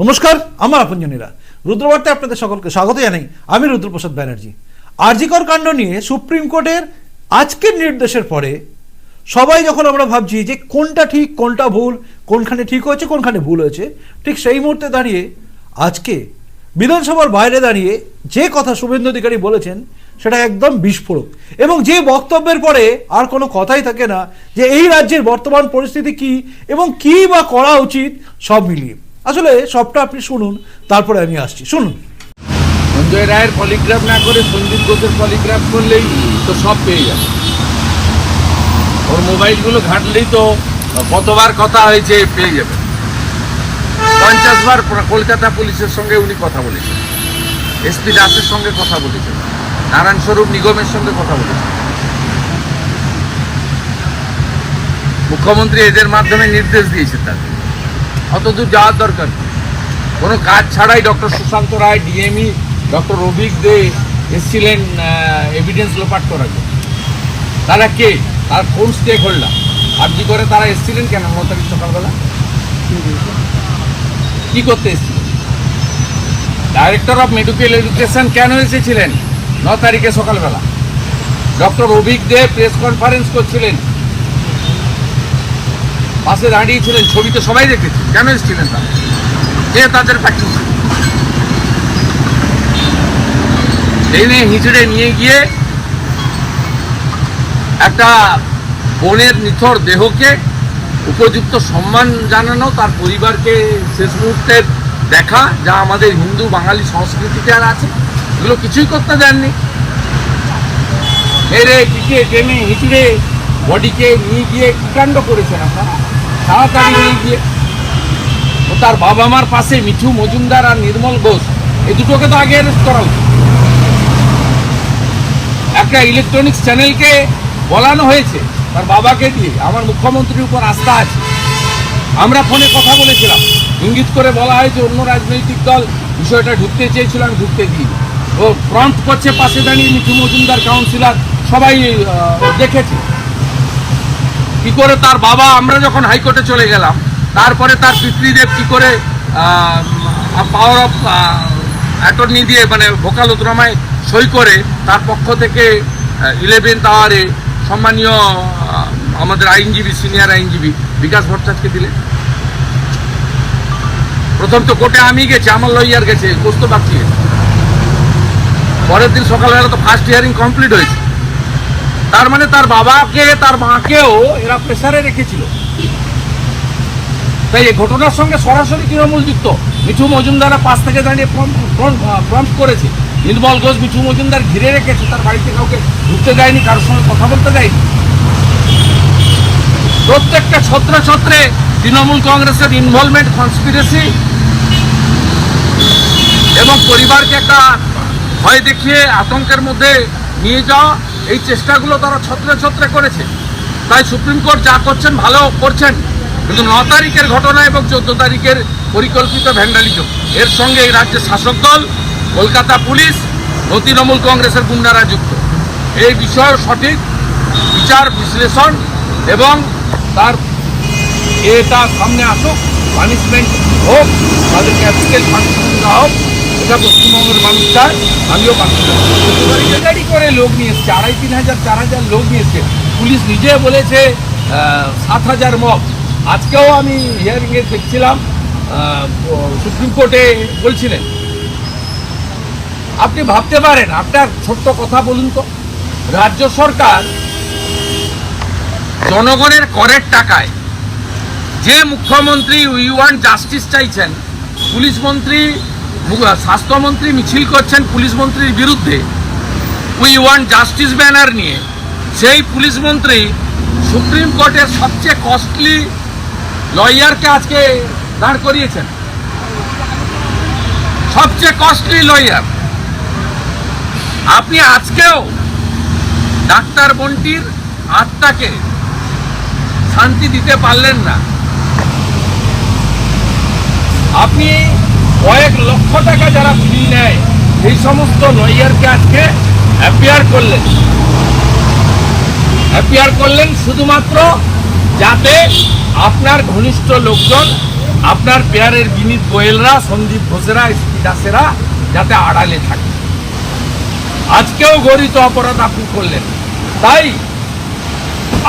নমস্কার, আমার আপনজনীরা। রুদ্রবার্তায় আপনাদের সকলকে স্বাগত জানাই। আমি রুদ্রপ্রসাদ ব্যানার্জি। আরজিকর কাণ্ড নিয়ে সুপ্রিম কোর্টের আজকের নির্দেশের পরে সবাই যখন আমরা ভাবছি যে কোনটা ঠিক, কোনটা ভুল, কোনখানে ঠিক হয়েছে, কোনখানে ভুল হয়েছে, ঠিক সেই মুহূর্তে দাঁড়িয়ে আজকে বিধানসভার বাইরে দাঁড়িয়ে যে কথা শুভেন্দু অধিকারী বলেছেন, সেটা একদম বিস্ফোরক। এবং যে বক্তব্যের পরে আর কোনো কথাই থাকে না যে এই রাজ্যের বর্তমান পরিস্থিতি কি এবং কি বা করা উচিত, সব মিলিয়ে। আসলে সবটা আপনি শুনুন, তারপরে আমি আসছি। শুনুন। সঞ্জয় রায়ের পলিগ্রাফ না করে সঞ্জীব ঘোষের পলিগ্রাফ করলেই তো সব পেয়ে যাবে। ওর মোবাইলগুলো ঘাঁটলেই তো কতবার কথা হয়েছে পেয়ে যাবে। পঞ্চাশ বার কলকাতা পুলিশের সঙ্গে উনি কথা বলেছেন। এসপি দাসের সঙ্গে কথা বলেছেন। নারায়ণ স্বরূপ নিগমের সঙ্গে কথা বলেছেন। মুখ্যমন্ত্রী এদের মাধ্যমে নির্দেশ দিয়েছেন তাদের। অত দূর যাওয়ার দরকার কোনো কাজ ছাড়াই doctor Sushanta Roy DME doctor Rabik Dey এসছিলেন এভিডেন্স লোপাট করার জন্য। তারা কে? তার কোন স্টেক হোল্ডার আর্জি করে তারা এসেছিলেন কেন? ন তারিখ সকালবেলা। কি করতে এসেছিলেন? ডাইরেক্টর অফ মেডিকেল এডুকেশন কেন এসেছিলেন? ন তারিখে সকালবেলা। Doctor Abhik Dey press conference করছিলেন। পাশে দাঁড়িয়েছিলেন ছবিতে সবাই দেখেছি। কেন এসেছিলেন তারা? কে তাদের পাঠিয়েছে ট্রেনে হিঁচড়ে নিয়ে গিয়ে একটা বোনের নিথর দেহকে উপযুক্ত সম্মান জানানো, তার পরিবারকে শেষ মুহূর্তের দেখা, যা আমাদের হিন্দু বাঙালি সংস্কৃতিতে আর আছে। এগুলো কিছুই করতে দেননি। মেরে পিটিয়ে টেনে হিঁচড়ে বডিকে নিয়ে গিয়ে কি কাণ্ড করেছেন আপনারা? তাড়াতাড়ি নিয়ে গিয়ে ও তার বাবা মার পাশে মিঠু মজুমদার আর নির্মল ঘোষ। এই দুটোকে তো আগে অ্যারেস্ট করা উচিত। একটা ইলেকট্রনিক্স চ্যানেলকে বলানো হয়েছে তার বাবাকে দিয়ে। আমার মুখ্যমন্ত্রীর উপর আস্থা আছে। আমরা ফোনে কথা বলেছিলাম। ইঙ্গিত করে বলা হয় যে অন্য রাজনৈতিক দল বিষয়টা ঢুকতে চেয়েছিল আমি ঢুকতে দিই ও ফ্রন্ট করছে পাশে দাঁড়িয়ে মিঠু মজুমদার কাউন্সিলর সবাই দেখেছে। কি করে তার বাবা, আমরা যখন হাইকোর্টে চলে গেলাম, তারপরে তার পিতৃদেব কি করে পাওয়ার অফ অ্যাটর্নি দিয়ে মানে ভোকালতনামায় সই করে, তার পক্ষ থেকে ইলেভেন্থ আওয়ারে সম্মানীয় আমাদের আইনজীবী সিনিয়র আইনজীবী বিকাশ ভট্টাচার্যকে দিলে। প্রথম তো কোর্টে আমি গেছি, আমার লইয়ার গেছে কোস্ত বাকি পরের দিন সকালবেলা তো ফার্স্ট হিয়ারিং কমপ্লিট হয়েছে। তার মানে তার বাবাকে, তার মাকেও এরা প্রেসারে রেখেছিল। তাই এই ঘটনার সঙ্গে সরাসরি তৃণমূল যুক্ত। মিঠু মজুমদারা পাশ থেকে দাঁড়িয়ে প্রম্প করেছে। নির্মল ঘোষ, মিঠু মজুমদার ঘিরে রেখেছে। তার বাড়িতে কাউকে ঢুকতে দেয়নি, কারোর সঙ্গে কথা বলতে দেয়নি। প্রত্যেকটা ছত্রে ছত্রে তৃণমূল কংগ্রেসের ইনভলভমেন্ট কনস্পিরেসি এবং পরিবারকে একটা ভয় দেখিয়ে আতঙ্কের মধ্যে নিয়ে যাওয়া। এই চেষ্টাগুলো তারা ছত্রে ছত্রে করেছে। তাই সুপ্রিম কোর্ট যা করছেন ভালো করছেন। কিন্তু ন তারিখের ঘটনা এবং চোদ্দ তারিখের পরিকল্পিত ভ্যান্ডালিজম। এর সঙ্গে এই রাজ্যের শাসক দল, কলকাতা পুলিশ ও তৃণমূল কংগ্রেসের গুন্ডারা যুক্ত। এই বিষয়ের সঠিক বিচার, বিশ্লেষণ এবং তার এটা সামনে আসুক পানিশমেন্ট হোক, তাদেরকে পানিশমেন্ট হোক এটা পশ্চিমবঙ্গের মানুষ চায়, আমিও পাচ্ছি করে লোক নিয়ে এসছে, আড়াই, তিন হাজার, চার হাজার লোক নিয়ে এসছে। পুলিশ নিজে বলেছে সাত হাজার মব আজকেও আমি হিয়ারিংয়ে দেখছিলাম সুপ্রিম কোর্টে বলছিলেন। আপনি ভাবতে পারেন, আপনার ছোট্ট কথা বলুন তো। রাজ্য সরকার জনগণের করের টাকায় যে মুখ্যমন্ত্রী উই ওয়ান জাস্টিস চাইছেন, পুলিশ মন্ত্রী স্বাস্থ্যমন্ত্রী মিছিল করছেন পুলিশ মন্ত্রীর বিরুদ্ধে। উই ওয়ান জাস্টিস ব্যানার নিয়ে। সেই পুলিশ মন্ত্রী সুপ্রিম কোর্টের সবচেয়ে কস্টলি লয়ারকে আজকে দাঁড় করিয়েছেন। সবচেয়ে কস্টলি লয়ার। আপনি আজকেও ডাক্তার বন্টির আত্মাকে শান্তি দিতে পারলেন না। আপনি কয়েক লক্ষ টাকা যারা ফি নেয় সেই সমস্ত লয়ারকে আজকে অ্যাপিয়ার করলেন। অ্যাপিয়ার করলেন শুধুমাত্র যাতে আপনার ঘনিষ্ঠ লোকজন, আপনার পেয়ারের বিনীত গোয়েলরা, সন্দীপ ঘোষেরা এসপি দাসেরা যাতে আড়ালে থাকে। আজকেও গরিত অপরাধ আপনি করলেন। তাই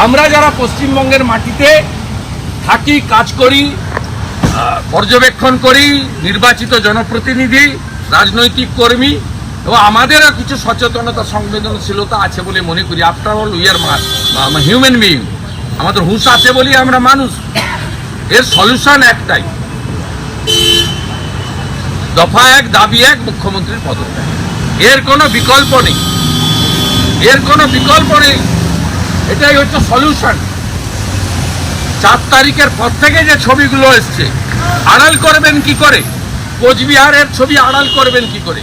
আমরা যারা পশ্চিমবঙ্গের মাটিতে থাকি, কাজ করি পর্যবেক্ষণ করি, নির্বাচিত জনপ্রতিনিধি, রাজনৈতিক কর্মী, এবং আমাদেরও কিছু সচেতনতা, সংবেদনশীলতা আছে বলে মনে করি। After all we are human being আমাদের হুঁশ আছে বলি আমরা মানুষ। এর সলিউশন একটাই। দফা এক, দাবি এক, মুখ্যমন্ত্রীর পদত্যাগ। এর কোনো বিকল্প নেই। এর কোনো বিকল্প নেই। এটাই হচ্ছে সলিউশন চার তারিখের পর থেকে যে ছবিগুলো এসছে আড়াল করবেন কি করে? কোচবিহারের ছবি আড়াল করবেন কি করে?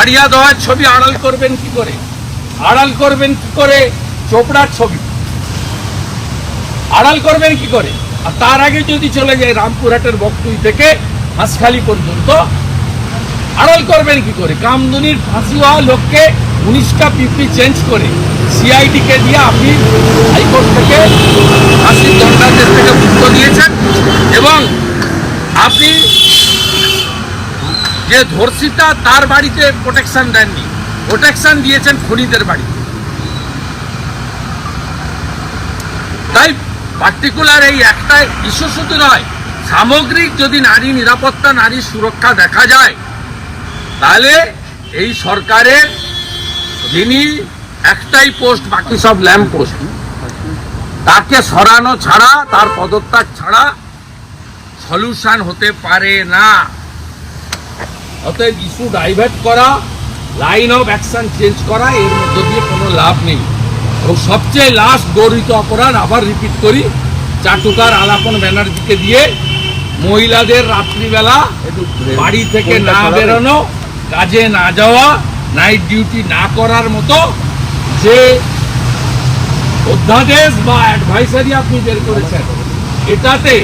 আড়িয়া দহের ছবি আড়াল করবেন কি করে? আড়াল করবেন কি করে? চোপড়ার ছবি। আড়াল করবেন কি করে? আর তার আগে যদি চলে যায় রামপুরহাটের বকটুই থেকে হাঁসখালি পর্যন্ত, আড়াল করবেন কি করে? কামদুনির ফাঁসি হওয়া লোককে উনিশটা পিপি চেঞ্জ করে সিআইডি কে দিয়ে আপনি হাইকোর্ট থেকে ফাঁসির দণ্ডাদেশ থেকে মুক্ত দিয়েছেন এবং আপনি যে ধর্ষিতা তার বাড়িতে প্রোটেকশন দেননি প্রোটেকশন দিয়েছেন খুনিদের বাড়ি। তাই পার্টিকুলার এই একটা ইস্যু শুধু নয়, সামগ্রিক যদি নারী নিরাপত্তা, নারী সুরক্ষা দেখা যায়, তাহলে এই সরকারের যিনি একটাই পোস্ট বাকি সব ল্যাম্প পোস্ট তাকে সরানো ছাড়া, তার পদত্যাগ ছাড়া সলিউশন হতে পারে না। অতএব ইস্যু ডাইভার্ট করা লাইন অফ অ্যাকশন চেঞ্জ করা এর মধ্য দিয়ে কোনো লাভ নেই। এবং সবচেয়ে লাস্ট গরিত অপরাধ আবার রিপিট করি চাটুকার আলাপন ব্যানার্জিকে দিয়ে মহিলাদের রাত্রিবেলা বাড়ি থেকে না বেরোনো কাজে না যাওয়া নাইট ডিউটি না করার মতো যে অধ্যাদেশ বা অ্যাডভাইসারি আপনি বের করেছেন এটাতে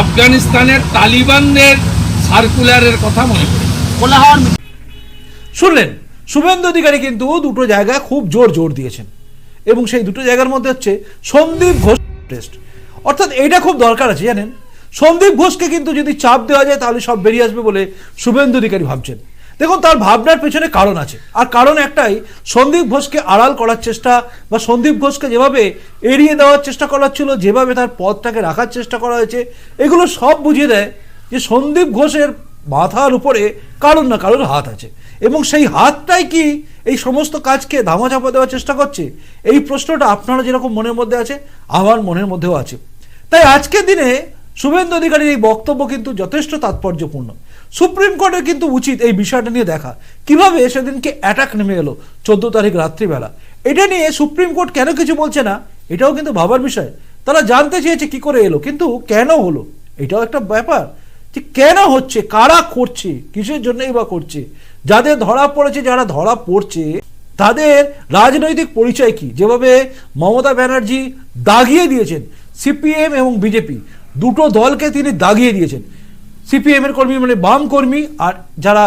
আফগানিস্তানের তালিবানদের সার্কুলারের কথা মনে করি। শুনলেন শুভেন্দু অধিকারী কিন্তু দুটো জায়গা খুব জোর জোর দিয়েছেন। এবং সেই দুটো জায়গার মধ্যে হচ্ছে সন্দীপ ঘোষ টেস্ট। অর্থাৎ এইটা খুব দরকার আছে জানেন? সন্দীপ ঘোষকে কিন্তু যদি চাপ দেওয়া যায় তাহলে সব বেরিয়ে আসবে বলে শুভেন্দু অধিকারী ভাবছেন। দেখুন, তার ভাবনার পেছনে কারণ আছে। আর কারণ একটাই, সন্দীপ ঘোষকে আড়াল করার চেষ্টা বা সন্দীপ ঘোষকে যেভাবে এড়িয়ে দেওয়ার চেষ্টা করা ছিল যেভাবে তার পদটাকে রাখার চেষ্টা করা হয়েছে, এগুলো সব বুঝিয়ে দেয় যে সন্দীপ ঘোষের মাথার উপরে কারোর না কারোর হাত আছে। এবং সেই হাতটাই কি এই সমস্ত কাজকে ধামাচাপা দেওয়ার চেষ্টা করছে? এই প্রশ্নটা আপনারা যেরকম মনের মধ্যে আছে, আমার মনের মধ্যেও আছে। তাই আজকের দিনে শুভেন্দু অধিকারীর এই বক্তব্য কিন্তু যথেষ্ট তাৎপর্যপূর্ণ। সুপ্রিম কোর্টের কিন্তু উচিত এই বিষয়টা নিয়ে দেখা। কীভাবে সেদিনকে অ্যাটাক নেমে এলো চোদ্দ তারিখ রাত্রিবেলা? এটা নিয়ে সুপ্রিম কোর্ট কেন কিছু বলছে না? এটাও কিন্তু ভাবার বিষয়। তারা জানতে চেয়েছে কি করে এলো, কিন্তু কেন হলো? এটাও একটা ব্যাপার। যে কেন হচ্ছে? কারা করছে? কিসের জন্যই বা করছে? যাদের ধরা পড়েছে, যারা ধরা পড়ছে, তাদের রাজনৈতিক পরিচয় কি? যেভাবে মমতা ব্যানার্জি দাগিয়ে দিয়েছেন, সিপিএম এবং বিজেপি, দুটো দলকে তিনি দাগিয়ে দিয়েছেন। সিপিএম এর কর্মী মানে বাম কর্মী আর যারা,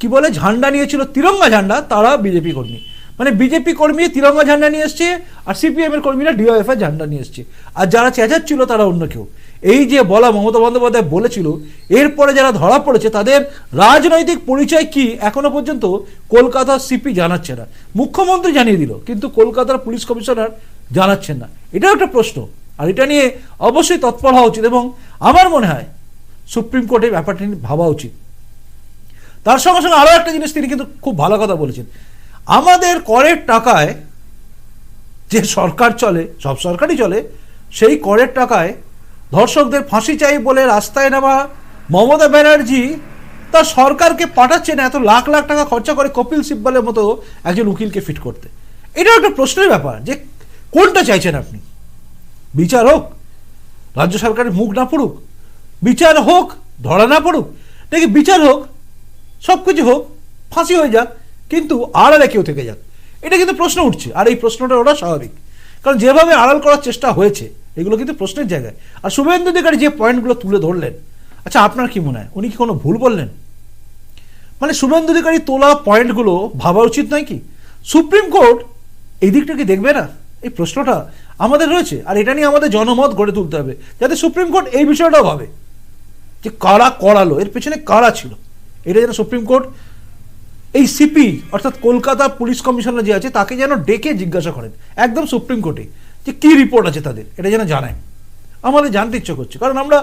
কি বলে, ঝান্ডা নিয়েছিল, তিরঙ্গা ঝান্ডা, তারা বিজেপি কর্মী। মানে বিজেপি কর্মী তিরঙ্গা ঝান্ডা নিয়ে এসছে আর সিপিএম এর কর্মীরা ডিওএফ এর ঝান্ডা নিয়ে এসছে। আর যারা চেঁচাচ্ছিল, তারা অন্য কেউ। এই যে বলা মমতা বন্দ্যোপাধ্যায় বলেছিল, এরপরে যারা ধরা পড়েছে, তাদের রাজনৈতিক পরিচয় কি এখনও পর্যন্ত কলকাতার সিপি জানাচ্ছে না। মুখ্যমন্ত্রী জানিয়ে দিল, কিন্তু কলকাতার পুলিশ কমিশনার জানাচ্ছেন না। এটাও একটা প্রশ্ন। আর এটা নিয়ে অবশ্যই তৎপর হওয়া উচিত। এবং আমার মনে হয় সুপ্রিম কোর্টে ব্যাপারটা নিয়ে ভাবা উচিত। তার সঙ্গে সঙ্গে আরও একটা জিনিস তিনি কিন্তু খুব ভালো কথা বলেছেন। আমাদের করের টাকায় যে সরকার চলে, সব সরকারই চলে, সেই করের টাকায় ধর্ষকদের ফাঁসি চাই বলে রাস্তায় নামা মমতা ব্যানার্জি তার সরকারকে পাঠাচ্ছেন এত লাখ লাখ টাকা খরচা করে কপিল সিব্বলের মতো একজন উকিলকে ফিট করতে। এটাও একটা প্রশ্নের ব্যাপার যে কোনটা চাইছেন আপনি? বিচার হোক, রাজ্য সরকারের মুখ না পড়ুক। বিচার হোক, ধরা না পড়ুক নাকি বিচার হোক, সব কিছু হোক, ফাঁসি হয়ে যাক, কিন্তু আড়ালে কেউ থেকে যাক। এটা কিন্তু প্রশ্ন উঠছে, আর এই প্রশ্নটা ওটা স্বাভাবিক। কারণ যেভাবে আড়াল করার চেষ্টা হয়েছে, এগুলো কিন্তু প্রশ্নের জায়গায়। আর শুভেন্দু অধিকারী যে পয়েন্টগুলো তুলে ধরলেন আচ্ছা আপনার কি মনে হয়? উনি কি কোনো ভুল বললেন? মানে শুভেন্দু অধিকারী তোলা পয়েন্টগুলো ভাবা উচিত নয় কি? সুপ্রিম কোর্ট এই দিকটা কি দেখবে না? এই প্রশ্নটা আমাদের রয়েছে, আর এটা নিয়ে আমাদের জনমত গড়ে তুলতে হবে, যাতে সুপ্রিম কোর্ট এই বিষয়টাও ভাবে। যে কারা করালো, এর পেছনে কারা ছিল? এটা যেন সুপ্রিম কোর্ট, এই সিপি অর্থাৎ কলকাতা পুলিশ কমিশনার যে আছে, তাকে যেন ডেকে জিজ্ঞাসা করেন। একদম সুপ্রিম কোর্টে, যে কি রিপোর্ট আছে তাদের? এটা যেন জানায়। আমাদের জানতে ইচ্ছে করছে। কারণ আমরা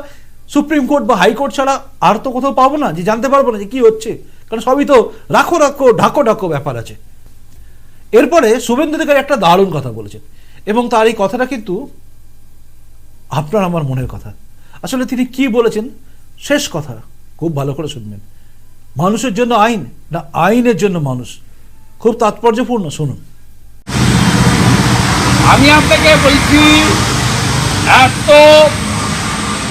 সুপ্রিম কোর্ট বা হাইকোর্ট ছাড়া আর তো কোথাও পাবো না, যে জানতে পারব না যে কি হচ্ছে। কারণ সবই তো রাখো রাখো, ঢাকো ঢাকো ব্যাপার আছে। এরপরে শুভেন্দু অধিকারী একটা দারুণ কথা বলেছেন। এবং তার এই কথাটা কিন্তু আপনার আমার মনের কথা। আসলে তিনি কি বলেছেন? শেষ কথা। খুব ভালো করে শুনবেন। মানুষের জন্য আইন, না আইনের জন্য মানুষ। খুব তাৎপর্যপূর্ণ, শুনুন। আমি আপনাকে বলছি, এত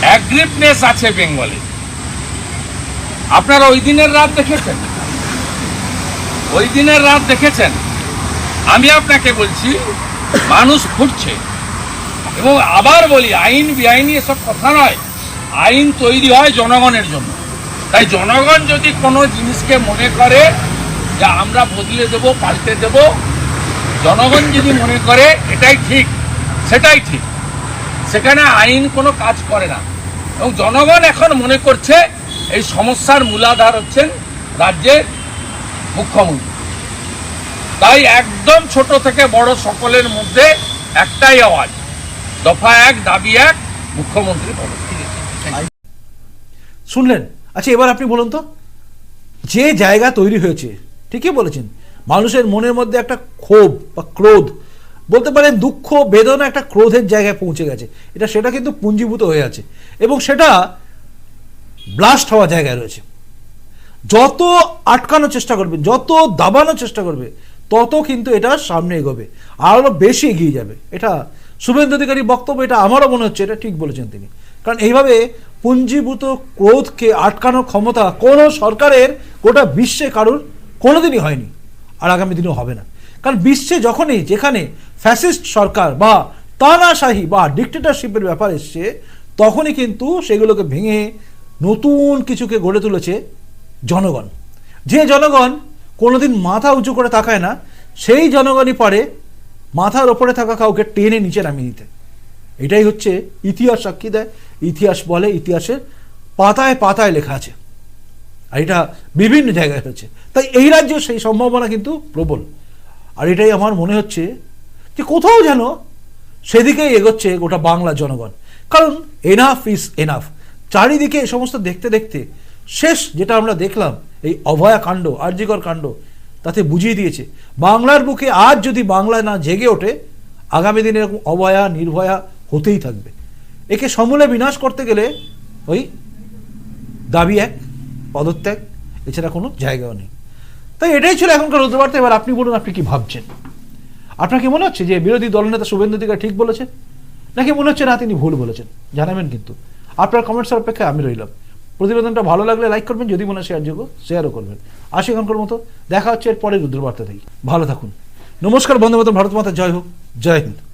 অ্যাগ্রিভনেস আছে বেঙ্গলে। আপনারা ওই দিনের রাত দেখেছেন? ওই দিনের রাত দেখেছেন? আমি আপনাকে বলছি, মানুষ ফুটছে এবং আবার বলি, আইন বেআইনি এসব কথা নয়। আইন তৈরি হয় জনগণের জন্য। তাই জনগণ যদি কোনো জিনিসকে মনে করে যে আমরা বদলে দেব, পাল্টে দেব, জনগণ যদি মনে করে, এটাই ঠিক, সেটাই ঠিক। সেখানে আইন কোনো কাজ করে না। এবং জনগণ এখন মনে করছে এই সমস্যার মূলাধার হচ্ছেন রাজ্যের মুখ্যমন্ত্রী। তাই একদম ছোট থেকে বড় সকলের মধ্যে একটাই আওয়াজ, দফা এক, দাবি এক, মুখ্যমন্ত্রী পদত্যাগ শুনলেন? আচ্ছা এবার আপনি বলুন তো। যে জায়গা তৈরি হয়েছে, ঠিকই বলেছেন, মানুষের মনের মধ্যে একটা ক্ষোভ বা ক্রোধ, বলতে পারেন দুঃখ, বেদনা একটা ক্রোধের জায়গায় পৌঁছে গেছে। এটা সেটা কিন্তু পুঞ্জীভূত হয়ে আছে এবং সেটা ব্লাস্ট হওয়া জায়গায় রয়েছে। যত আটকানোর চেষ্টা করবে, যত দাবানোর চেষ্টা করবে, তত কিন্তু এটা সামনে এগোবে আরও বেশি এগিয়ে যাবে। এটা শুভেন্দু অধিকারী বক্তব্য, এটা আমারও মনে হচ্ছে, এটা ঠিক বলেছেন তিনি। কারণ এইভাবে পুঞ্জীভূত ক্রোধকে আটকানোর ক্ষমতা কোনো সরকারের গোটা বিশ্বে কারোর কোনোদিনই হয়নি, আর আগামী দিনেও হবে না। কারণ বিশ্বে যখনই যেখানে ফ্যাসিস্ট সরকার বা তানাশাহী বা ডিক্টেটরশিপের ব্যাপার এসছে, তখনই কিন্তু সেগুলোকে ভেঙে নতুন কিছুকে গড়ে তুলেছে জনগণ। যে জনগণ কোনোদিন মাথা উঁচু করে তাকায় না, সেই জনগণই পারে মাথার ওপরে থাকা কাউকে টেনে নিচে নামিয়ে দিতে। এটাই হচ্ছে ইতিহাস সাক্ষী দেয়। ইতিহাস বলে, ইতিহাসের পাতায় পাতায় লেখা আছে। আর এটা বিভিন্ন জায়গায় হচ্ছে তাই এই রাজ্যে সেই সম্ভাবনা কিন্তু প্রবল। আর এটাই আমার মনে হচ্ছে যে কোথাও যেন সেদিকেই এগোচ্ছে গোটা বাংলা জনগণ। কারণ এনাফ ইজ এনাফ চারিদিকে এই সমস্ত দেখতে দেখতে শেষ যেটা আমরা দেখলাম, এই অভয়া কাণ্ড আর্যিকর কাণ্ড, তাতে বুঝিয়ে দিয়েছে। বাংলার বুকে আজ যদি বাংলা না জেগে ওঠে, আগামী দিনে এরকম অভয়া, নির্ভয়া হতেই থাকবে। একে সমূলে বিনাশ করতে গেলে ওই দাবি এক, পদত্যাগ, এছাড়া কোনো জায়গাও নেই। তাই এটাই ছিল এখনকার রুদ্রবার্তা। এবার আপনি বলুন, আপনি কি ভাবছেন? আপনার কি মনে হচ্ছে যে বিরোধী দলনেতা শুভেন্দু অধিকার ঠিক বলেছেন? নাকি মনে হচ্ছে না তিনি ভুল বলেছেন? জানাবেন কিন্তু। আপনার কমেন্টসের অপেক্ষায় আমি রইলাম। প্রতিবেদনটা ভালো লাগলে লাইক করবেন, যদি মনে হয় শেয়ার যোগ্য শেয়ারও করবেন। আসি এখনকার মতো। দেখা হচ্ছে এর পরে রুদ্রবার্তা থেকে ভালো থাকুন। নমস্কার বন্ধু মতো ভারত মাতা, জয় হোক। জয় হিন্দ।